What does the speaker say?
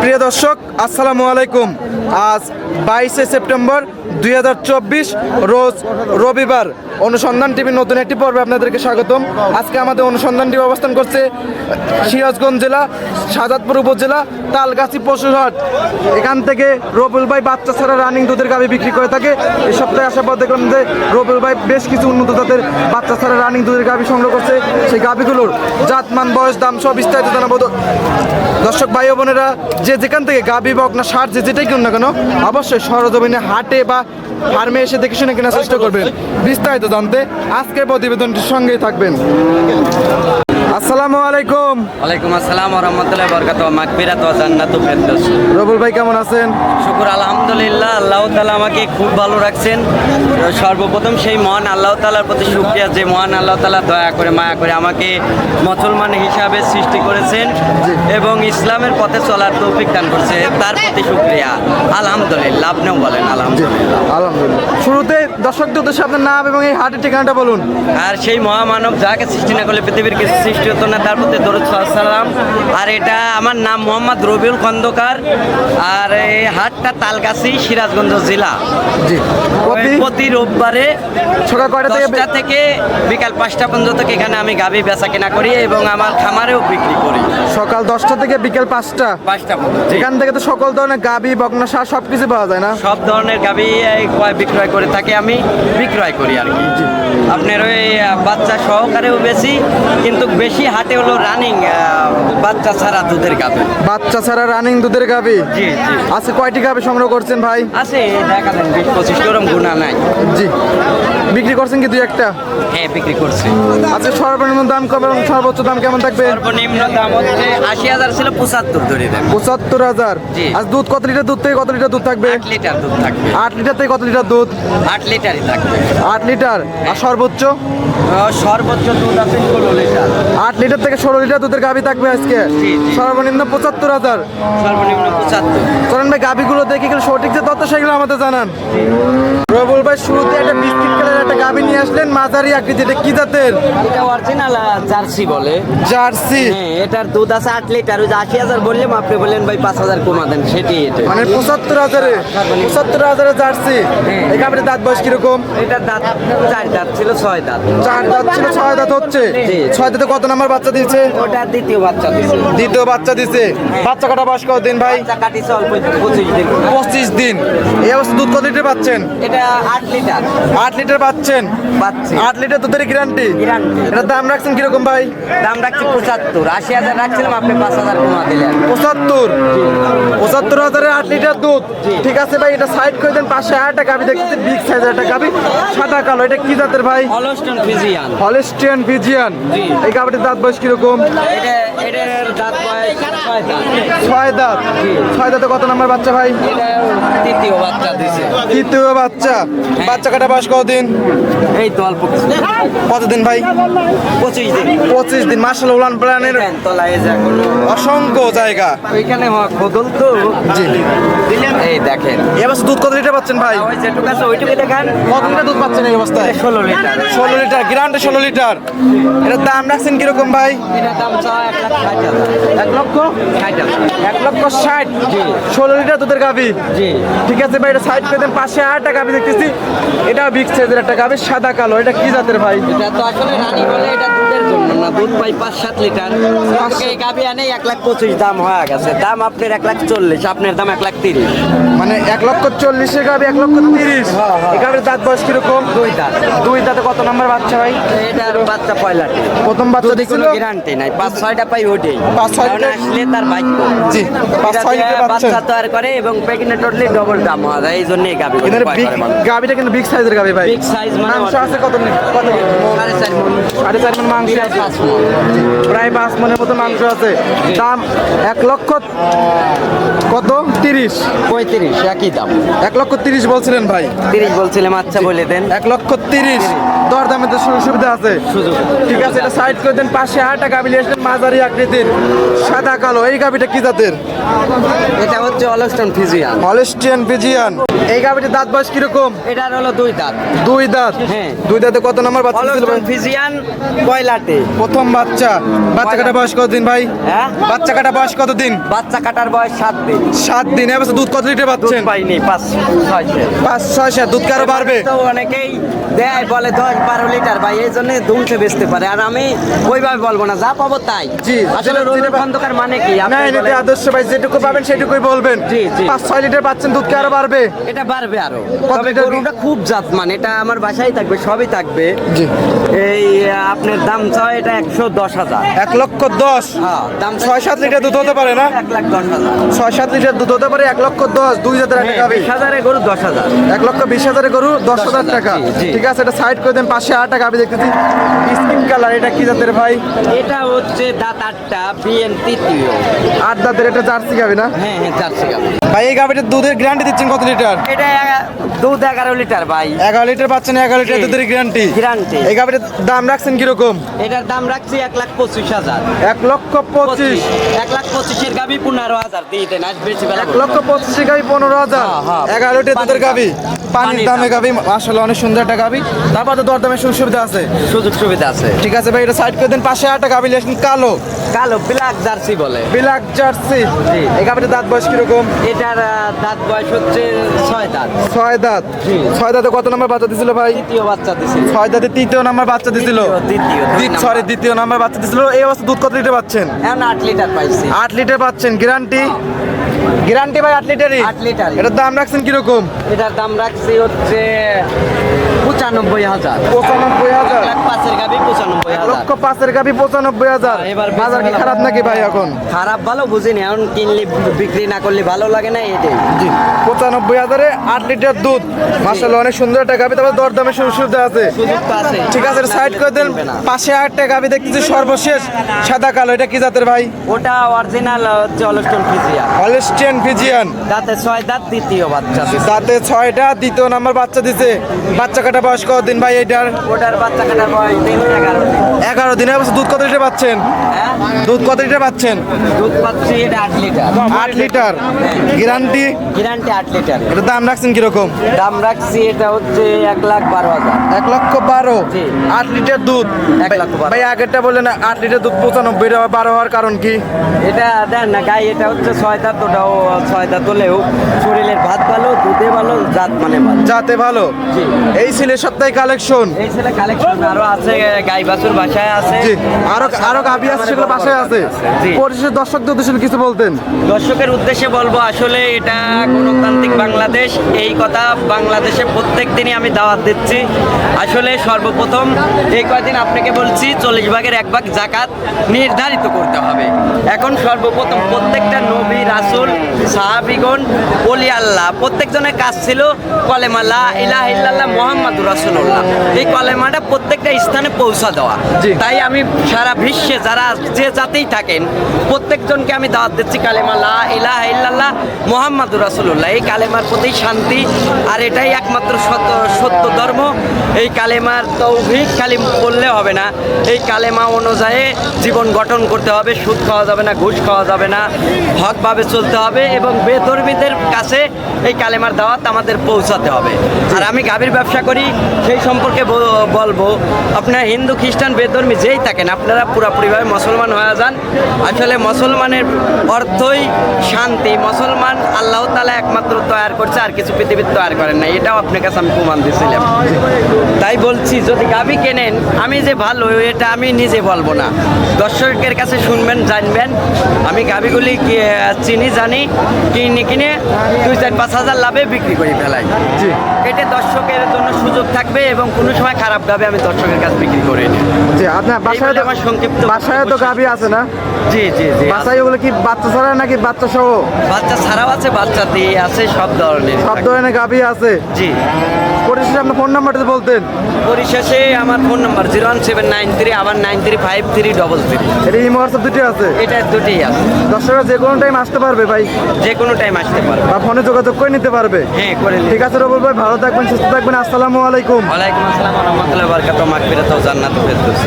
প্রিয় দর্শক আসসালামু আলাইকুম। আজ বাইশে সেপ্টেম্বর দুই হাজার চব্বিশ রোজ রবিবার। অনুসন্ধান টিভির নতুন একটি পর্বে আপনাদেরকে স্বাগতম। আজকে আমাদের অনুসন্ধান টিভি অবস্থান করছে সিরাজগঞ্জ জেলা শাহজাদপুর উপজেলা, তালগাছি পশুরহাট। এখান থেকে রবুল ভাই বাচ্চা ছাড়া রানিং দুধের গাবি বিক্রি করে থাকে। এই সপ্তাহে আসার পর দেখলাম যে রবুল ভাই বেশ কিছু উন্নত জাতের বাচ্চা ছাড়া রানিং দুধের গাবি সংগ্রহ করছে সেই গাভিগুলোর জাতমান, বয়স, দাম সব বিস্তারিত জানাব। দর্শক ভাই বোনেরা, যে যেখান থেকে গাভি বা আপনার সার, যে যেটাই কিনুন না কেন, অবশ্যই সরজমিনে হাটে বা ফার্মে এসে দেখে শুনে কেনার চেষ্টা করবেন। বিস্তারিত জানতে আজকের প্রতিবেদনটির সঙ্গেই থাকবেন। আসসালামু আলাইকুম। ওয়ালাইকুম আসসালাম রহমতুল্লাহ বরকাত মাকবিরাত ওয়া জান্নাতু রবুল ভাই কেমন আছেন? শুকুর আলহামদুলিল্লাহ। আল্লাহ তাআলা আমাকে খুব ভালো রাখছেন। সর্বপ্রথম সেই মহান আল্লাহ তাআলার প্রতি শুকরিয়া যে মহান আল্লাহ তাআলা দয়া করে মায়া করে আমাকে মুসলমান হিসাবে সৃষ্টি করেছেন এবং ইসলামের পথে চলার তৌফিক দান করছে তার প্রতি শুকরিয়া। আলহামদুলিল্লাহ আপনিও বলেন আলহামদুলিল্লাহ। আলহামদুলিল্লাহ। শুরুতে দর্শকদের উদ্দেশ্যে আপনার নাম এবং এই হাটের ঠিকানাটা বলুন। আর সেই মহামানব যাকে সৃষ্টি না করলে পৃথিবীর কিছু সৃষ্টি হতো না তার প্রতি দরুদ সালাম। আর এটা আমার নাম মোহাম্মদ রবিউল খন্দকার। আর এই হাটটা তালগাছি সিরাজগঞ্জ জেলা। জি। প্রতি রোববারে সকাল কয়টা থেকে দশটা থেকে বিকাল পাঁচটা পর্যন্ত এখানে আমি গাভী বেচা কেনা করি এবং আমার খামারেও বিক্রি করি। সকাল দশটা থেকে বিকেল পাঁচটা? পাঁচটা পর্যন্ত। এখান থেকে তো সকল ধরনের গাবি বকনা সার সব কিছু পাওয়া যায় না? সব ধরনের গাভী ক্রয় বিক্রয় করে থাকি আমি বিক্রয় করি আর কি। আপনার ওই বাচ্চা সহকারেও বেশি কিন্তু বেশি হাটে হলো রানিং বাচ্চা ছাড়া দুধের গাভী। বাচ্চা ছাড়া রানিং দুধের গাবি জি জি। আজকে কয়টি গাবি সংগ্রহ করছেন ভাই? আছে দেখা দেন বিশ পঁচিশ ওরম গুণা নাই। জি। বিক্রি করছেন কি দুই একটা? হ্যাঁ বিক্রি করছি। আচ্ছা সর্বনিম্ন দাম কম এবং সর্বোচ্চ দাম কেমন থাকবে? সর্বনিম্ন দাম হচ্ছে আশি হাজার ছিল পঁচাত্তর ধরে দেন। পঁচাত্তর হাজার। জি। আজ দুধ কত লিটার? দুধ থেকে কত লিটার দুধ থাকবে? আট লিটার দুধ থাকবে। আট লিটার থেকে কত লিটার দুধ? আট লিটারই থাকবে। আট লিটার। আর সর্বোচ্চ? সর্বোচ্চ দুধ আছে ষোলো লিটার। আট লিটার থেকে ষোলো লিটার দুধের গাবি থাকবে আজকে। সর্বনিম্ন পঁচাত্তর হাজার। সর্বনিম্ন পঁচাত্তর। চলেন ভাই গাভিগুলো দেখে গেলে সঠিক যে তথ্য সেগুলো আমাদের জানান। রবুল ভাই শুরুতে একটা বিস্কিট কালার একটা গাবি নিয়ে আসলেন মাঝারি আকৃতি এটা কি জাতের? এটা অরিজিনাল জার্সি বলে। জার্সি। হ্যাঁ এটার দুধ আছে আট লিটার ওই যে আশি হাজার বললাম আপনি বললেন ভাই পাঁচ হাজার কমা দেন। সেটি এটা। মানে পঁচাত্তর হাজারে পঁচাত্তর হাজারে জার্সি। হ্যাঁ। এই গাবির দাঁত বয়স কীরকম? এটার দাঁত চার দাঁত ছিল ছয় দাঁত। চার দাঁত ছিল ছয় দাঁত হচ্ছে? ছয় দাঁতে কত নাম্বার বাচ্চা দিয়েছে? ওটা দ্বিতীয় বাচ্চা দিছে দ্বিতীয় বাচ্চা দিছে বাচ্চা কাটা বয়স ভাই? বাচ্চা কাটিছে অল্প পঁচিশ দিন। পঁচিশ দিন। এই অবস্থা দুধ কত লিটার পাচ্ছেন? এটা আট লিটার। আট লিটার পাচ্ছেন পাচ্ছি। আট লিটার দুধের গ্যারান্টি। এটার দাম রাখছেন কীরকম ভাই? দাম রাখছি পঁচাত্তর। আশি হাজার রাখছিলাম আপনি পাঁচ হাজার কমা দিলেন। পঁচাত্তর? পঁচাত্তর হাজারে আট লিটার দুধ? ঠিক আছে ভাই এটা সাইড করে দেন পাশে আর একটা গাবি দেখতেছি বিগ সাইজের একটা গাবি সাদা কালো। এটা কি জাতের ভাই? অলস্টন ফিজিয়ান হলিস্টিয়ান ভিজিয়ান জি। এই গাবিটির দাঁত বয়স কীরকম? এটা এটার দাঁত বয়স ছয় দাঁত। ছয় দাঁত। কত নাম্বার বাচ্চা ভাই? এটা তৃতীয় বাচ্চা দিছে। তৃতীয় বাচ্চা। বাচ্চা কাটা বয়স কতদিন? এই তো অল্প কতদিন ভাই? পঁচিশ দিন। পঁচিশ দিন মার্শাল উলান প্ল্যানের অসংখ্য জায়গা। ওইখানে খোদল তো। জি। এই দেখেন। এবার দুধ কত লিটার পাচ্ছেন ভাই? ওই যেটুকু আছে ওইটুকু দেখেন। কত লিটার দুধ পাচ্ছেন এই অবস্থায়? ষোলো লিটার। ষোলো লিটার গ্রান্ডে ষোলো লিটার। এটার দাম রাখছেন কীরকম ভাই? এটার দাম এক লক্ষ? ষাট এক লক্ষ ষাট? ষোলো লিটার দুধের গাভি? জি। ঠিক আছে ভাই এটা সাইড করে দেন পাশে একটা গাভি দেখতেছি। এটা সাইজের একটা গাভি সাদা কালো এটা কি জাতের ভাই? এটা তো আসলে রানী বলে এটা দুধ পাই পাঁচ সাত লিটার। গাভি আনে এক লাখ পঁচিশ দাম হয়ে গেছে। দাম আপনার এক লাখ চল্লিশ আপনার দাম এক লাখ তিরিশ। মানে এক লক্ষ চল্লিশের গাভি এক লক্ষ তিরিশ। এই গাভির দাঁত বয়স কীরকম? দুই দাঁত। দুই দাঁতে কত নাম্বার বাচ্চা ভাই? এটার বাচ্চা পয়লাটি প্রথম বাচ্চা দিছিল কোনো গ্যারান্টি নাই। পাঁচ ছয়টা পাই ওঠেই। পাঁচ ছয় কারণ লিটার- আসলে তার ভাগ্য। জি, পাঁচ এটা ছয় দিয়ে লিটার পাচ্ছেন। বাচ্চা তৈরি করে এবং প্রেগনেন্ট হলে ডবল দাম হয় এই জন্য এই বিগ গাভিটা কিন্তু বিগ সাইজের গাভি ভাই। Big size মানে মাংস আছে কত কত সাড়ে চার মণ। সাড়ে চার মণ মাংস আছে। প্রায় পাঁচ মনের মতো মাংস আছে। দাম এক লক্ষ কত? তিরিশ। পঁয়ত্রিশ একই দাম। এক লক্ষ তিরিশ বলছিলেন ভাই। তিরিশ বলছিলাম আচ্ছা বলে দেন। এক লক্ষ তিরিশ। দর দামে তো সুযোগ সুবিধা আছে। ঠিক আছে এটা সাইড করে দেন পাশে আটটা গাবি আসলেন মাঝারি আকৃতির সাদা কালো। এই গাবিটা কি জাতের? এটা হচ্ছে অলস্টন ফিজিয়ান হলস্টিয়ান ফিজিয়ান এই গাবিটার দাঁত বয়স কীরকম? এটার হলো দুই দাঁত। দুই দাঁত। হ্যাঁ। দুই দাঁতে কত নম্বর বাচ্চা? অলস্টন ফিজিয়ান পয়লাটে প্রথম বাচ্চা। বাচ্চা কাটা বয়স কতদিন ভাই? হ্যাঁ? বাচ্চা কাটা বয়স কতদিন? বাচ্চা কাটার বয়স সাত দিন। সাত দিন। এবার দুধ কত লিটার পাচ্ছেন? পাইনি পাঁচ ছয় পাঁচ ছয় সাত দুধ কারও বাড়বে? তো অনেকেই দেয় বলে দশ বারো লিটার। ভাই এই জন্য দুমছে বেচতে পারে। আর আমি ওইভাবে বলব না যা পাবো তাই। জি, আসলে যেটা- খন্দকার মানে কি? না আদর্শ ভাই যেটুকু পাবেন সেটুকুই বলবেন। জি, জি। পাঁচ ছয় লিটার পাচ্ছেন দুধ কি আরও বাড়বে? এটা বাড়বে আরও। তবে গরুটা খুব জাত মান এটা আমার বাসায় থাকবে সবই থাকবে। জি। এই আপনার দাম চাও এটা একশো দশ হাজার। এক লক্ষ দশ? হ্যাঁ দাম ছয় সাত লিটার দুধ হতে পারে না? এক লাখ দশ হাজার। ছয় সাত লিটার দুধ হতে পারে এক লক্ষ দশ দুই হাজার হ্যাঁ, বিশ। হাজারে গরু দশ হাজার। এক লক্ষ বিশ হাজারে গরু দশ হাজার টাকা। ঠিক আছে এটা সাইড করে দেন পাশে আটটা গাবি দেখতেছি। স্কিন কালার এটা কি জাতের ভাই? এটা হচ্ছে দাঁত আটটা বিএন তৃতীয়। আট দাঁতের এটা জার্সি গাবি না? হ্যাঁ হ্যাঁ চারশো গ্রাম ভাই এই গাবিটার দুধের গ্যারান্টি দিচ্ছেন কত লিটার? এটা দুধ এগারো লিটার ভাই। এগারো লিটার পাচ্ছেন এগারো লিটার দুধের গ্যারান্টি Guarantee। এই গাবিটার দাম রাখছেন কীরকম? এটার দাম রাখছি এক লাখ পঁচিশ হাজার। এক লক্ষ পঁচিশ। এক লাখ পঁচিশের গাবি পনেরো হাজার দিয়ে দেন আজ বেশি বেলা এক লক্ষ পঁচিশে গাবি পনেরো হাজার। হ্যাঁ, হ্যাঁ। এগারো লিটার দুধের গাবি পানির দামে গাবি আসলে অনেক সুন্দর একটা গাবি তারপর তো দরদামের সুযোগ সুবিধা আছে। সুযোগ সুবিধা আছে। ঠিক আছে ভাই এটা সাইড করে দেন পাশে আটটা গাবি লেসেন কালো। কালো ব্ল্যাক জার্সি বলে। Black jersey. জি। এই গাবিটার দাঁত বয়স কীরকম? এটার দাঁত বয়স হচ্ছে ছয় দাঁত। ছয় দাঁত। ছয় দাঁতে কত নম্বর বাচ্চা দিছিল ভাই? তৃতীয় বাচ্চা দিছে। ছয় দাঁতে তৃতীয় নাম্বার বাচ্চা দিছিল। দ্বিতীয়। সরি দ্বিতীয় নাম্বার বাচ্চা দিছিল এই অবস্থা দুধ কত লিটার পাচ্ছেন? এখন আট লিটার পাইছি। আট লিটার পাচ্ছেন গ্যারান্টি? গ্যারান্টি ভাই আট লিটারই? আট লিটার এটার দাম রাখছেন কীরকম? এটার দাম রাখছি হচ্ছে পঁচানব্বই হাজার। পঁচানব্বই হাজার। পাঁচের গাবি লক্ষ পাঁচের গাবি পঁচানব্বই হাজার। হ্যাঁ, এবার বাজার কি খারাপ নাকি ভাই এখন? খারাপ ভালো বুঝিনি এখন কিনলে বিক্রি না করলে ভালো লাগে না এটাই। জি পঁচানব্বই হাজারে আট লিটার দুধ। মাসাল অনেক সুন্দর একটা গাবি তারপর দর দামে সুযোগ সুবিধা আছে। ঠিক আছে সাইড করে দেন। পাশে আটটা গাবি দেখতেছি সর্বশেষ সাদা কালো এটা কি জাতের ভাই? ওটা অরিজিনাল হচ্ছে অলস্টন ফিজিয়া হলস্টিয়ান ফিজিয়ান দাঁতে ছয় দাঁত দ্বিতীয় বাচ্চা দিছে। তাতে ছয়টা দ্বিতীয় নাম্বার বাচ্চা দিছে। বাচ্চা কাটা বয়স কতদিন ভাই এটার? ওটার বাচ্চা কাটার বয়স দিন এগারো দিন। এগারো দিনের অবস্থা দুধ কত লিটার পাচ্ছেন? হ্যাঁ। দুধ কত লিটার পাচ্ছেন? দুধ পাচ্ছি এটা আট লিটার। আট লিটার। গ্যারান্টি? গ্যারান্টি আট লিটার। এটা দাম রাখছেন কীরকম? দাম রাখছি এটা হচ্ছে এক লাখ বারো হাজার। এক লক্ষ বারো? আট লিটার দুধ? এক লক্ষ। ভাই আগেরটা বললেন আট লিটার দুধ পঁচানব্বই টাকা বারো হওয়ার কারণ কি? এটা দেন না গাই এটা হচ্ছে ছয় দাঁত ওটাও ছয় দাঁত হলেও শরীরের ভাত ভালো দুধে ভালো জাত মানে ভালো। যাতে ভালো? এই ছেলে সপ্তাহে কালেকশন? এই ছেলে কালেকশন আরও আছে গাই বাছুর বাসায় আছে। জি আরও আরও গাবি আছে সেগুলো বাসায় আছে। পরিশেষে দর্শকদের উদ্দেশ্যে কিছু বলতেন। দর্শকের উদ্দেশ্যে বলব আসলে এটা গণতান্ত্রিক বাংলাদেশ। এই কথা বাংলাদেশে প্রত্যেক দিনই আমি দাওয়াত দিচ্ছি। আসলে সর্বপ্রথম এই কয়দিন আপনাকে বলছি চল্লিশ ভাগের এক ভাগ জাকাত নির্ধারিত করতে হবে। এখন সর্বপ্রথম প্রত্যেকটা নবী রাসুল সাহাবিগণ অলি আল্লাহ প্রত্যেকজনের কাজ ছিল কলেমাল্লাহ ইলাহ ইল্লাল্লাহ মোহাম্মদুর রাসুল্লাহ এই কলেমাটা প্রত্যেকটা স্থানে পৌঁছা দেওয়া। তাই আমি সারা বিশ্বে যারা যে জাতেই থাকেন প্রত্যেকজনকে আমি দাওয়াত দিচ্ছি কালেমা লা ইলাহা ইল্লাল্লাহ মোহাম্মদুর রাসূলুল্লাহ। এই কালেমার প্রতি শান্তি আর এটাই একমাত্র সত্য সত্য ধর্ম। এই কালেমার তৌভিক খালি বললে হবে না। এই কালেমা অনুযায়ী জীবন গঠন করতে হবে সুদ খাওয়া যাবে না ঘুষ খাওয়া যাবে না হকভাবে চলতে হবে এবং বেধর্মীদের কাছে এই কালেমার দাওয়াত আমাদের পৌঁছাতে হবে। আর আমি গাভীর ব্যবসা করি সেই সম্পর্কে বলব। আপনার হিন্দু খ্রিস্টান বেধর্মী যেই থাকেন আপনারা পুরোপুরিভাবে মুসলমান হয়ে যান। আসলে মুসলমানের অর্থই শান্তি। মুসলমান আল্লাহ তালা একমাত্র তৈরি করছে আর কিছু পৃথিবীর তৈরি করেন না এটাও আপনার কাছে আমি প্রমাণ দিয়েছিলাম তাই বলছি যদি গাবি কেনেন আমি যে ভালো এটা আমি নিজে বলব না। দর্শকের কাছে শুনবেন জানবেন। আমি গাভীগুলি কি- চিনি জানি কিনে কিনে দুই চার পাঁচ হাজার লাভে বিক্রি করি ফেলাই। এটা দর্শকের জন্য সুযোগ থাকবে এবং কোনো সময় খারাপ গাবে আমি দর্শকের কাছে বিক্রি করি জি আপনার বাসায় তো আমার সংক্ষিপ্ত বাসায় তো গাবি আছে না? জি জি জি বাসায় ওগুলো কি বাচ্চা ছাড়া নাকি বাচ্চা সহ? বাচ্চা ছাড়াও আছে বাচ্চা দিয়ে আছে সব ধরনের সব ধরনের গাবি আছে? জি। পরিশেষে আপনার ফোন নাম্বারটা বলতেন। পরিশেষে আমার phone number zero one seven nine three আবার nine three five three double three. এটা ইমো হোয়াটসঅ্যাপ দুটি আছে? এটা দুটোই আছে। দর্শকরা যে কোনো টাইম আসতে পারবে ভাই। যে কোনো টাইম আসতে পারবে। বা ফোনে যোগাযোগ করে নিতে পারবে। হ্যাঁ করে ঠিক আছে রবুল ভাই ভালো থাকবেন সুস্থ থাকবেন আসসালামু আলাইকুম। ওয়ালাইকুম আসসালাম রহমতুল্লাহ বরকাত মাগফিরাত ও জান্নাত ফেরদৌস।